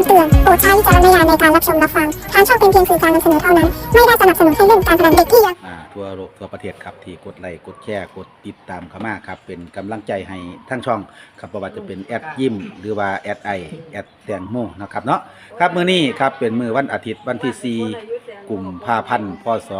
ำเตือน โปรดใช้วิจารณญาณในการรับชมรับฟัง ทางช่องเป็นเพียงสื่อการนำเสนอเท่านั้น ไม่ได้สนับสนุนให้เล่นการพนันเด็กที่ยังอ่าทั่วโลกทั่วประเทศครับที่กดไลค์กดแชร์กดติดตามเข้ามาครับเป็นกำลังใจให้ทั้งช่องครับบ่ว่าจะเป็นแอดยิมหรือว่าแอดไอแอดแตงโมนะครับเนาะครับมื้อนี้ครับเป็นมื้อวันอาทิตย์วันที่ 4กลุ่มภาพันธ์พศ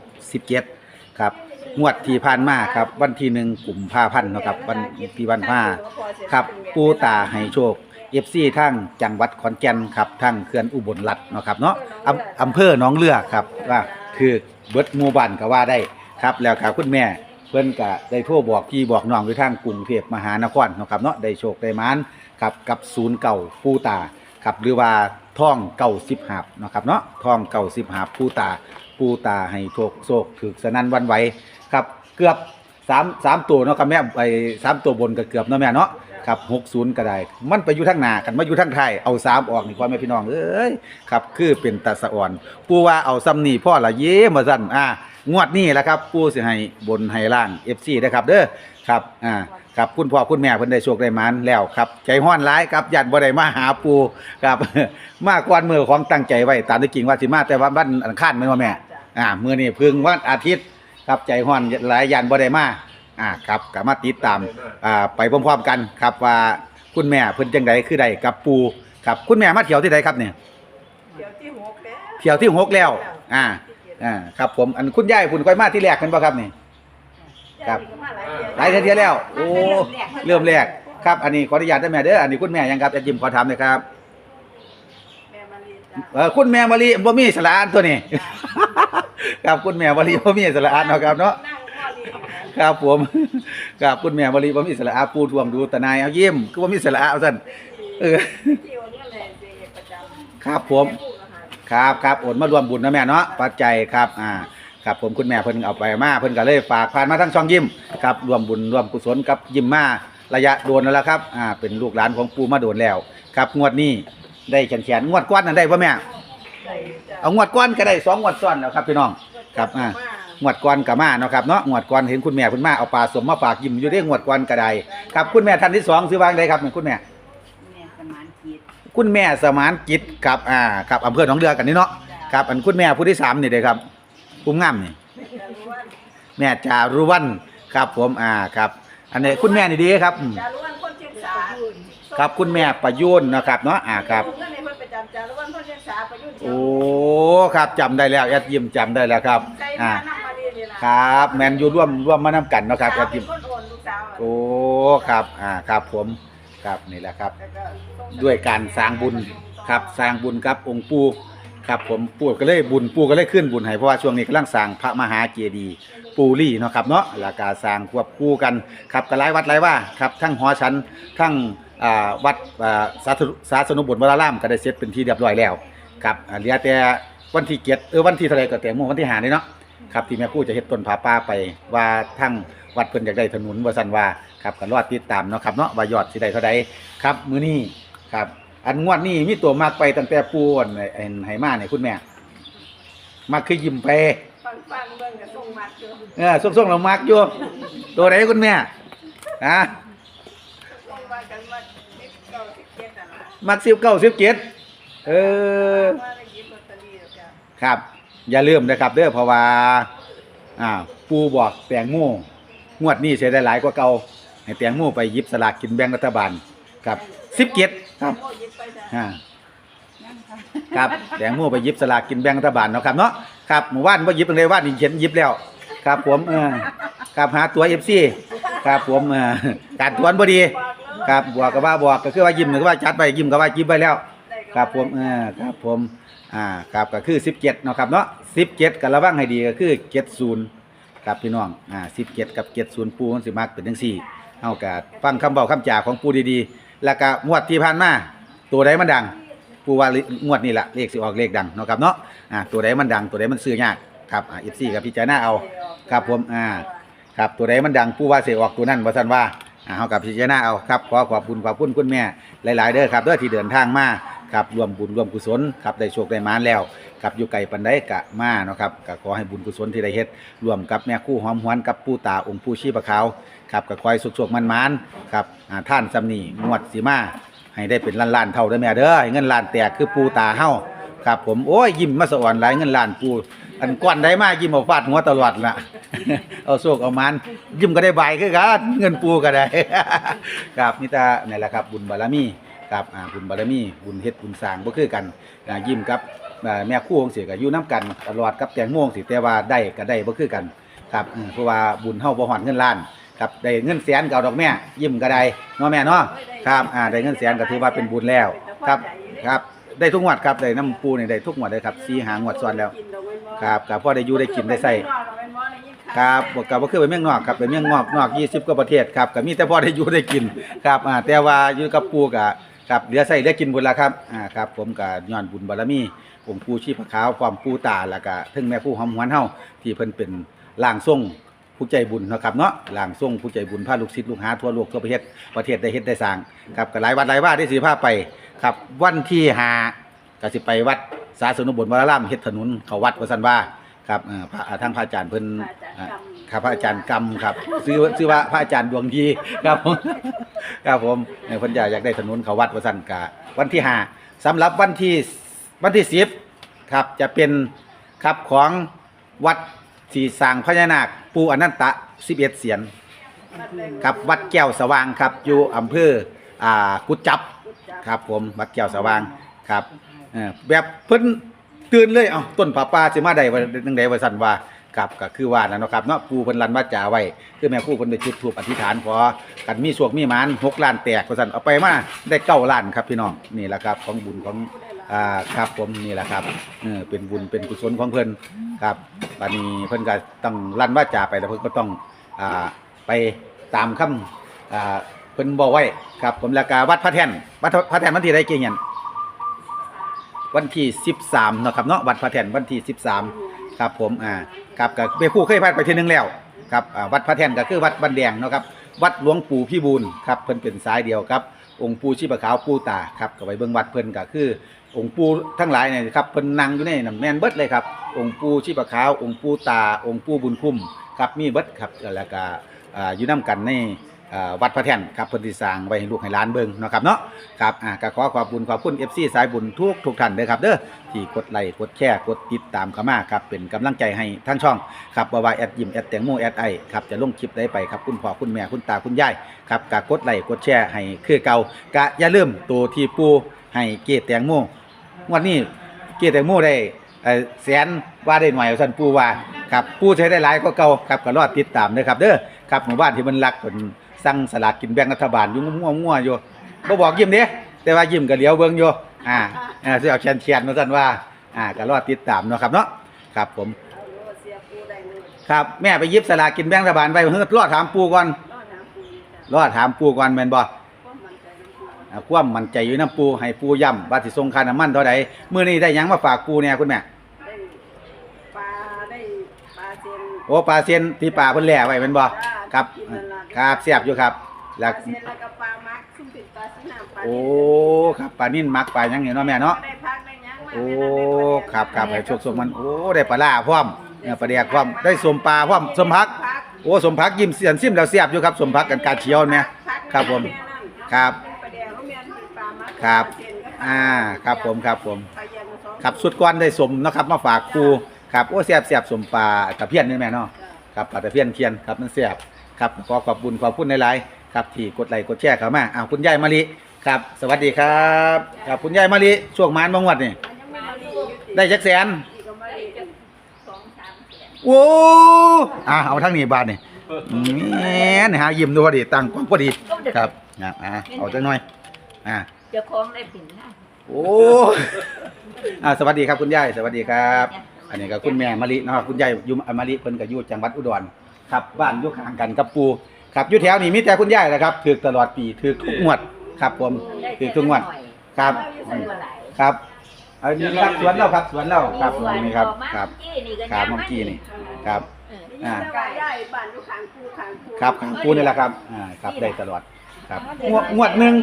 2567ครับงวดที่ผ่านมาครับวันที่หนึ่งกุมภาพันธ์เนาะครับวันที่วันมาครับปูตาให้โชค FC ทั้งจังหวัดขอนแก่นครับทั้งเขื่อนอุบลรัฐเนาะครับเนาะอำอำเภอหนองเรือครับว่าคือเบิดหมู่บ้านก็ว่าได้ครับแล้วครับคุณแม่เพิ่อนก็ได้โทรบอกพี่บอกน้องอยู่ทางกรุงเทพมหานครเนาะครับเนาะได้โชคได้มานครับกับศูนย์เก่าปูตาครับหรือว่าท่องเก่าสิบหาบเนาะครับเนาะท่องเก่าสิบหาบปูตาปูตาให้โชคโชคถึกสนั่นหวันไหวครับเกือบสามสามตัวเนาะครับแม่ไปสามตัวบนก็เกือบเนาะแม่เนาะ ครับ60ก็ได้ มันไปอยู่ทางหนากันมาอยู่ทางไทยเอา3ออกนี่พ่อแม่พี่น้องเอ้ยครับคือเป็นตาสะอ่อน ปูว่าเอาซ้ำนี่พ่อละเย้มาสั่นอ่างวดนี้แหละครับ ปูสิให้บนให้ล่าง FC นะครับเด้อครับอ่าครับคุณพ่อคุณแม่เพิ่นได้โชคได้มานแล้วครับใจฮ้อนหลายครับญาติบ่ได้มาหาปูครับ มาก่อนมือของตั้งใจไว้ตามที่จริงว่าสิมาแต่ว่าวันอังคารแม่นบ่แม่อ่ามื้อนี้เพิ่งวันอาทิตย์ครับใจฮ้อนหลายญาติบ่ได้มา อ่าครับก็มาติดตามอ่าไปพร้อมๆกันครับว่าคุณแม่เพิ่นจังไดคือใดกับปูครับคุณแม่มาเที่ยวที่ใดครับเนี่ยเดี๋ยวที่หกแล้วเที่ยวที่หกแล้ว อ่าอ่าครับผมอันคุณยายคุณก้อยมาที่แรกกันบ่ครับนี่ครับหลายเที่ยวแล้ว โอ้เริ่มแรกครับอันนี้ขออนุญาตได้แม่เด้ออันนี้คุณแม่ยังครับจะยิ้มขอถามหน่อยครับแม่มารีจ้ะเออคุณแม่มะลิบ่มีสระอันตัวนี้ครับคุณแม่มะลิบ่มีสระอันเนาะครับเนาะนั่งพ่อดีนะ ครับผมครับคุณแม่มะลิบมีสระอาปูทวงดูตนายเอายิ้มคือบ่มีสระอาเอาซั่นเออที่โอนเงินเลยเจ๊ประจำครับผม ครับครับโอนมารวมบุญนะแม่เนาะปัจจัยครับอ่าครับผมคุณแม่เพิ่นเอาไปมาเพิ่นก็เลยฝากผ่านมาทั้งช่องยิ้มครับรวมบุญรวมกุศลกับยิ้มมาระยะโดนแล้วล่ะครับอ่าเป็นลูกหลานของปูมาโดนแล้ว ครับงวดนี้ได้แขนแขนงวดก้อนนั้นได้ป่ะแม่เอางวดก้อนก็ได้สองงวดซ้อนแล้วครับพี่น้องครับอ่า งวดก้อนก็มาเนาะครับเนาะงวดก้อนเห็นคุณแม่เพิ่นมาเอาปลาสมมาฝากยิ้มอยู่ได้งวดก้อนก็ไดครับคุณแม่ท่านที่สองซื้อวางได้ครับคุณแม่แม่สมานคิดคุณแม่สมานกิจครับอ่าครับอำเภอหนองเรือกันนี่เนาะครับอันคุณแม่ผู้ที่สามนี่เด้ครับภูมิงามนี่แม่จารุวันครับผมอ่าครับอันนี้คุณแม่นี่ดีครับอืมจะรู้ว่าคนเชียงสาครับคุณแม่ประยุนนะครับเนาะอ่าครับเงินในเพิ่นประจำจะรู้ว่าคนเชียงสาประยุทธ์เชียโอ้ครับจำได้แล้วแอดยิมจำได้แล้วครับ ใจอ่า มานะ ครับแมนอยู่ร่วมร่วมมานํกันเนาะครับแอดยิมเป็นคนโอนลูกสาวอะโอ้ครับอ่าครับผมครับนี่แหละครับ แล้วก็ส่งด้วยการสร้างบุญครับสร้างบุญกับองค์ปู่ครับผมปู่ก็เลยบุญปู่ก็เลยขึ้นบุญให้เพราะว่าช่วงนี้กำลังสร้างพระมหาเจดีย์ปูรี่เนาะครับเนาะแล้วก็สร้างควบคู่กันครับก็หลายวัดหลายว่าครับทั้งหอชั้นทั้งอ่าวัดอ่าสาธุสาสนุบุญวรารามก็ได้เสร็จเป็นที่เรียบร้อยแล้วครับอ่าเหลือแต่วันที่เจ็ดเออวันที่เท่าไหรก็แต่หมู่วันที่ห้านี่เนาะ ครับที่แม่ครู่จะเฮ็ดต้นผาป่าไปว่าทั้งวัดเพิ่นอยากได้ถนนว่าซั่นว่าครับก็รอติดตามเนาะครับเนาะว่ายอดสิได้เท่าใดครับ มื้อนี้ครับ อันงวดนี้มีตัวมากไปตั้งแต่ปูอันไอ้ไหมาเนี่ยคุณแม่มักคือยิ้มไป ฟังฟังเบิ่งก็ส่งมาเจอเออส่งๆเรามักอยู่ ตัวไหนคุณแม่ฮะส่งมากันมาสิบเก้าสิบเจ็ดอะล่ะมักสิบเก้าสิบเจ็ดเออว่าได้หยิบลอตเตอรี่แล้วจ้ะครับ อย่าลืมนะครับเด้อเพราะว่าอ่าปูบอกแตงโมงวดนี้ใช้ได้หลายกว่าเก่าให้แตงโมไปหยิบสลากกินแบ่งรัฐบาลครับสิบเจ็ดครับโอ้หยิบไปจ้ะอ่านั่งค่ะครับแตงโมไปหยิบสลากกินแบ่งรัฐบาลเนาะครับเนาะครับหมู่บ้านว่าหยิบเป็นเลยว่านนี่เขียนหยิบแล้ว ครับผมเออครับหาตัวเอฟซีครับผมเออการทวนพอดี ครับบวกกับว่าบวกก็คือว่ายิ้มก็ว่าจัดไปยิ้มก็ว่ายิ้มไปแล้ว ครับผมเออครับผมอ่าครับก็คือ17เนาะครับเนาะ17ก็ระวังให้ดีก็คือ70ครับพี่น้องอ่า17กับ70ปูมันสิมักเป็นจังซี่เฮาก็ฟังคำเว้าคำจาของปูดีๆ แล้วก็งวดที่ผ่านมาตัวใดมันดัง ปูว่างวดนี้ล่ะเลขสิออกเลขดังเนาะครับเนาะอ่าตัวใดมันดังตัวใดมันซื้อยากครับอ่า FC กับพิจารณาเอาครับผมอ่าครับตัวใดมันดังผู้ว่าเสียออกตัวนั้นว่าซั่นว่าอ่าเฮากับพิจารณาเอาครับขอขอบคุณขอบคุณคุณแม่หลาย ๆ เด้อครับเด้อที่เดินทางมา ครับรวมบุญรวมกุศลครับได้โชคได้มานแล้วครับอยู่ไกลปานใดกะมาเนาะครับก็ขอให้บุญกุศลที่ได้เฮ็ดรวมกับแม่คู่หอมหวนกับปู่ตาองค์ปู่ชีพะขาวครับก็คอยสุขๆมันๆครับอ่าท่านซำนีงวดสิมาให้ได้เป็นล้านๆเท่าเด้อแม่เด้อให้เงินล้านแตกคือปูตาเฮาครับผมโอ้ยยิ้มมาสวรรค์หลายเงินล้านปูอันก้อนได้มายิ้มเอาฟาดหัวตลอดล่ะ เอาโชคเอามันยิ้มก็ได้ใบายคือกันเงินปูก็ได้ ครับนี่ตานี่แหละครับบุญบารมี ครับอ่าบุญบารมีบุญเฮ็ดบุญสร้างบ่คือกันอ่ายิ้มกับอ่าแม่คู่ของเสียก็อยู่นํกันตลอดกับแตงโมจั่งสิแต่ว่าได้ก็ได้บ่คือกันครับอืมเพราะว่าบุญเฮาบ่ฮอดเงินล้านครับได้เงินแสนก็เอาดอกแม่ยิ้มก็ได้เนาะแม่เนาะครับอ่าได้เงินแสนก็ถือว่าเป็นบุญแล้วครับครับได้ทุกงวดครับได้น้ำปูนี่ได้ทุกงวดเลยครับ4หางวดซ้อนแล้วครับก็พอได้อยู่ได้กินได้ใส่ครับบอกกับว่าคือไปเมืองนอกครับไปเมืองนอกนอก20กว่าประเทศครับก็มีแต่พอได้อยู่ได้กินครับอ่าแต่ว่าอยู่กับปู่ก็ ครับเหลือใส่เหลือกินบุญละครับอ่าครับ ผมก็ย้อนบุญบารมีองค์ปู่ชีพขาวความปู่ตาแล้วก็ถึงแม่ผู้หอมหวนเฮาที่เพิ่นเป็นร่างทรงผู้ใจบุญเนาะครับเนาะร่างทรงผู้ใจบุญพาลูกศิษย์ลูกหาทั่วโลกทั่วประเทศประเทศได้เฮ็ดได้สร้างครับก็หลายวัดหลายว่าได้สิพาไปครับ วันที่ห้าก็สิไปวัดสาสนุบลวรารามเฮ็ดถนนเข้าวัดว่าซั่นว่าครับเอ่อพระอ่าทางพระอาจารย์เพิ่นอ่า ครับพระอาจารย์กรรมครับชื่อชื่อว่าพระอาจารย์ดวงดีครับผมครับผมเอ่อเพิ่นอยากอยากได้ถนนเขาวัดวสันกะวันที่ห้าสำหรับวันที่วันที่สิบครับจะเป็นครับของวัดสีสางพญานาค ปูอนันตะสิบเอ็ดเสียนครับวัดแก้วสว่างครับอยู่อำเภออ่ากุดจับครับ ผมวัดแก้วสว่างครับแบบเพิ่นตื่นเลยเอ้าต้นผาป่าสิมาได้ว่าจังไดว่าซั่นว่า กับก็คือว่านนเนาะครับเนาะปูเพิ่นรันว่าจาไว้คือแม่ครูเพิ่นได้จุดธูปอธิษฐานขอกันมีโชคมีหมาน6ล้านแตกว่าซั่นเอาไปมาได้9ล้านครับพี่น้องนี่แหละครับของบุญของอ่าครับผมนี่แหละครับเออเป็นบุญเป็นกุศลของเพิ่นครับบัดนี้เพิ่นก็ต้องรันว่าจ่าไปแล้วเพิ่นก็ต้องอ่าไปตามคำอ่าเพิ่นบอกไว้ครับผมแล้วก็วัดพระแท่นวัดพระแท่นวันที่ใดเกี่ยงยันวันที่ 13เนาะครับเนาะวัดพระแท่นวันที่ 13 ครับผมอ่า ครับก็เปคู่เคยพาไปทีนึงแล้วครับวัดพระแท่นก็คือวัดบันแดงเนาะครับวัดหลวงปู่พี่บูลครับเพิ่นเป็นสายเดียวครับองค์ปู่ชีพขาวปู่ตาครับก็ไปเบิ่งวัดเพิ่นก็คือ องค์ปู่ทั้งหลายเนี่ยครับเพิ่นนั่งอยู่ในนั่แม่นเบิดเลยครับองค์ปู่ชีพขาว องค์ปู่ตา องค์ปู่บุญคุ้มครับมีเบิดครับแล้วก็อยู่น้ำกันใน อ่าวัดพระแท่นครับเพิ่นสิสร้างไว้ให้ลูกให้หลานเบิ่งเนาะครับเนาะครับอ่าก็ขอขอบคุณขอบคุณ FC สายบุญทุกทุกท่านเด้อครับเด้อที่กดไลค์กดแชร์กดติดตามเข้ามาครับเป็นกำลังใจให้ทั้งช่องครับบ่ว่าแอดยิมแอดแตงโมแอดไอครับจะลงคลิปได้ไปครับคุณพ่อคุณแม่คุณตาคุณยายครับก็กดไลค์กดแชร์ให้คือเก่าก็อย่าลืมตัวที่ปูให้เกียรติแตงโมงวันนี้เกียรติแตงโมได้เอ่อแสนว่าได้หน่อยว่าซั่นปูว่าครับปูใช้ได้หลายก็เก่าครับก็รอดติดตามเด้อครับเด้อครับหมู่บ้านที่มันรักเพิ่น สั่งสลากกินแบ่งรัฐบาลอยู่มั่วมั่วๆอยู่บ่บอกยิ้มเด้แต่ว่ายิ้มก็เหลียวเบิ่งอยู่อ่าอ่าสิเอาแคนๆว่าซั่นว่าอ่าก็รอติดตามเนาะครับเนาะครับผมครับแม่ไปหยิบสลากกินแบ่งรัฐบาลไว้เฮือรอถามปู่ก่อนรอถามปู่ก่อนแม่นบ่อ่าความมั่นใจอยู่นํปู่ให้ปู่ย้ำว่าสิส่งค่าน้ำมันเท่าใดมื้อนี้ได้หยังมาฝากปู่เนี่ยคุณแม่ได้ปลาได้ปลาเซนโอ้ปลาเซียนที่ป่าเพิ่นแล่ไว้แม่นบ่จ้า ครับกินนั่นล่ะครับเสียบอยู่ครับปแล้ลาวเซนแล้วก็ปลามักซึ่งเป็นปลาสนามปลาโอ้ครับปลานิ่นมักปลาหยังนี่เนาะแม่เนาะได้พักได้หยังมาโอ้แม่นั้นได้ปลาแดกครับครับให้โชคสมมันโอ้ได้ปลาล่าพร้อมเนี่ยปลาแดกพร้อมได้สมปลาพร้อมสมพักพักโอ้สมพักยิ้มเสียนซิมแล้วเสียบอยู่ครับสมพักกันกาเชียวเนี่ยพักครับผมแนั้นครับปลาแดกเขาแม่นเป็นปลามักครับปลาเซนก็อ่าครับผมครับผมปลาเย็นสองครับสุดก้อนได้สมนะครับมาฝากครูครับโอ้เสียบเสียบสมปลาตะเพียนนี่แม่เนาะครับปลาตะเพียนเคียนครับมันเสียบ ครับขอขอบคุณขอบคุณหลายๆครับที่กดไลค์กดแชร์เข้ามาอ้าวคุณยายมะลิครับสวัสดีครับครับคุณยายมะลิช่วงมานบางวัดนี่อันยังไม่มาดีอยู่ติได้จักแสนอีกก็มาดีกันสองสามแสนโอ้อ่าเอาทั้งนี้บาทนี่แหมนี่ฮะยิ้มดูพอดีตั้งกล้องพอดีครับครับอ่าเอาจังหน่อยอ่าเจะคล้าของได้ผินนะโอ้อ่าสวัสดีครับคุณยายสวัสดีครับ อันนี้ก็คุณแม่มะลิเนาะคุณยายอยู่มะลิเพิ่นก็อยู่จังหวัดอุดร ครับบ้านอยู่ข้างกันกับปูครับอยู่แถวนี้มีแต่คุณยายนะครับถือตลอดปีถือทุกงวดครับผมถือทุกงวดครับได้เท่าไหร่ครับอันนี้ครับสวนเราครับสวนเราครับส่วนนี่ครับดอกไม้ครับกี้นี่ก็ครับยังเมื่อกี้นี่ครับเอออ่าไก่ได้บ้านอยู่ข้างคูข้างคูครับขังปูนี่แหละครับอ่าครับได้ตลอดครับงวดงวดหนึ่ง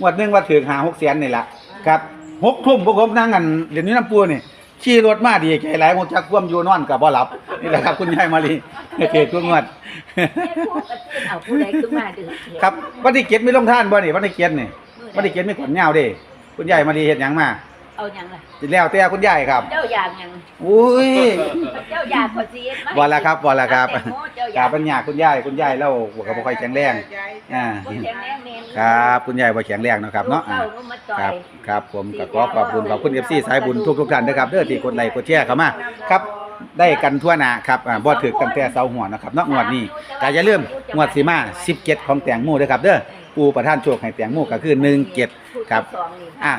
งวดหนึ่งว่าถือหาหกแสนนี่แหละครับหกทุ่มพวกผมนั่งกันเดี๋ยวนี้น้ำปูนี่ ขี่รถมาดีใจหลายคนจักความอยู่นอนกับบ่หลับนี่แหละครับ คุณยายมาลีเกิดทุกงวดแม่พูดกับที่เอาผู้ใดขึ้นมาดื้อครับวันที่เกียรติมีลงท่านบ่นี่วันที่เกียรตินี่มือบ่ได้เขียนไม่ขนยาวเด้คุณยายมารีเฮ็ดหยังมา เอาหยังล่ะแล้วแต่คุณยายครับเจ้าอยากหยังอุ้ยเจ้าอยากขอซีเอ็ดไหมบ่ละครับบ่ละครับแตงโมเจ้าอครัยาบกปัญญาคุณยายคุณยายเราก็บ่ค่อยแข็งแรงอ่าบ่แข็งแรงแม่นครับคุณยายบ่แข็งแรงเนาะครับเนาะอ่าลูกเข้ลูกมาต่อครับยครับผมก็ขอขอบคุณขอบคุณ FC สายบุญทุกๆท่านนะครับเด้อที่กดไลค์กดแชร์เข้ามาครับได้กันทั่วหน้าครับอ่าบ่ถึกตั้งแต่เสาหัวนะครับเนาะงวดนี้ก็อย่าลืมงวดสิมา17ของแตงโมเด้อครับเด้อ ปูประธานโชคให้แตงโมก็คือ17ครับ อะ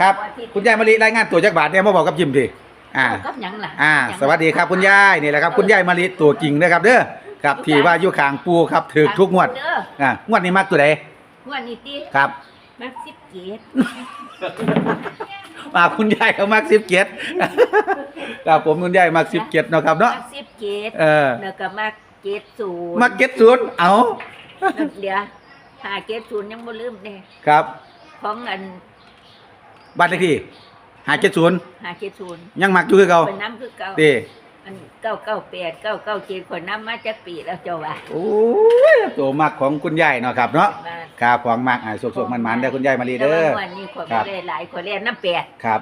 ครับ คุณยายมะลิรายงานตัวจักบาทเนี่ยมาบอกกับยิมดิอ่าเอากับหยังล่ะอ่า สวัสดีครับคุณยายนี่แหละครับ คุณยายมะลิตัวจริงนะครับเด้อครับที่ว่าอยู่ข้างปูครับถือทุกงวดเด้ออ่างวดนี้มักตัวใดงวดนี้ติครับ มักสิบเกียรติมาคุณยายเขามักสิบเจ็ดครับผมคุณยายมักสิบเจ็ดเนาะครับเนาะ มักสิบเกียรติเออ แล้วก็มักเกียรติศูนย์มักเจ็ดศูนย์เอา เดี๋ยว หาเกียรติศูนย์ยังบ่ลืมเด้ครับของอันบัตรเลขที่หาเจ็ดศูนย์หาเกียรติศูนย์ยังมักอยู่คือเก่าเป็นน้ำคือเก่าตีอันเก้าเก้าแปดเก้าเก้าเจ็ดคนน้ำมาจากปีแล้วเจ้าว่าโอ้ยตัวมักของคุณยายเนาะครับเนาะมาครับของมักอ่าสุกๆมันๆเด้อคุณยายมะลิเด้อแต่ว่าวันนี้คนครับได้หลายคนเรียนน้ำแปดครับ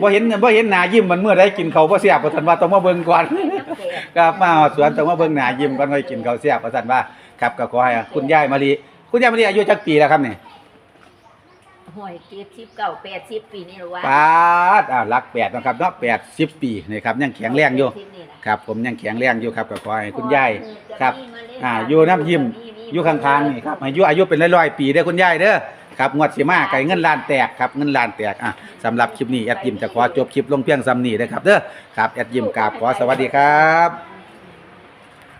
บ่เห็นบ่เห็นหน้ายิ้มมันเมื่อได้กินข้าวบ่เสียบว่าซั่นว่าต้องมาเบิ่งก่อนน้ำแปดครับมาฮอดสวนต้องมาเบิ่งหน้ายิ้มก่อนค่อยกินข้าวเสียบว่าซั่นว่า ครับก็ขอให้คุณยายมะลิ คุณยายมะลิอายุจักปีแล้วครับนี่ห่วยเจ็ดสิบเก้าแปดสิบปีนี่หรือว่าปาดอ่าหลัก8เนาะครับเนาะ80ปีนี่ครับยังแข็งแรงอยู่ครับ ผมยังแข็งแรงอยู่ครับก็ขอให้คุณยายครับ อ่าอยู่น้ำยิ้มอยู่ข้างๆนี่ครับอายุอายุเป็นร้อยๆปีเด้อคุณยายเด้อครับงวดสิมาไก่เงินล้านแตกครับเงินล้านแตกอะสำหรับคลิปนี้แอดยิมจะขอจบคลิปลงเพียงซ้ำนี้เด้อครับเด้อครับแอดยิมกราบขอสวัสดีครับ